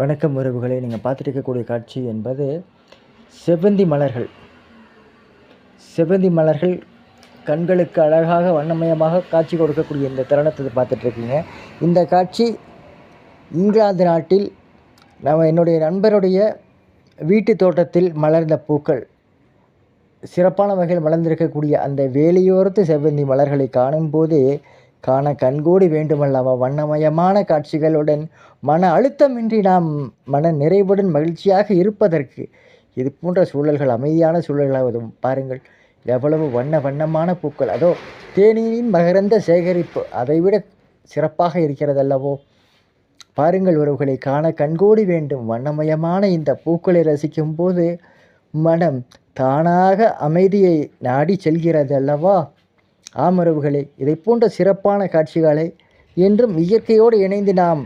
வணக்கம் உறவுகளை. நீங்கள் பார்த்துட்டு இருக்கக்கூடிய காட்சி என்பது செவ்வந்தி மலர்கள். செவ்வந்தி மலர்கள் கண்களுக்கு அழகாக வண்ணமயமாக காட்சி கொடுக்கக்கூடிய இந்த தருணத்தை பார்த்துட்ருக்கீங்க இந்த காட்சி இங்கிலாந்து நாட்டில் நம்ம என்னுடைய நண்பருடைய வீட்டு தோட்டத்தில் மலர்ந்த பூக்கள். சிறப்பான வகையில் மலர்ந்திருக்கக்கூடிய அந்த வேலியோரத்து செவ்வந்தி மலர்களை காணும்போது காண கண்கூடி வேண்டுமல்லவா வண்ணமயமான காட்சிகளுடன் மன அழுத்தமின்றி நாம் மன நிறைவுடன் மகிழ்ச்சியாக இருப்பதற்கு இது போன்ற சூழல்கள் அமைதியான சூழல்களாக பாருங்கள். எவ்வளவு வண்ண வண்ணமான பூக்கள். அதோ தேனீயின் மகரந்த சேகரிப்பு. அதைவிட சிறப்பாக இருக்கிறதல்லவோ? பாருங்கள் உறவுகளை காண கண்கூடி வேண்டும். வண்ணமயமான இந்த பூக்களை ரசிக்கும் போது மனம் தானாக அமைதியை நாடி செல்கிறது அல்லவா ஆமரவுகளே இதை போன்ற சிறப்பான காட்சிகளை என்றும் இயற்கையோடு இணைந்து நாம்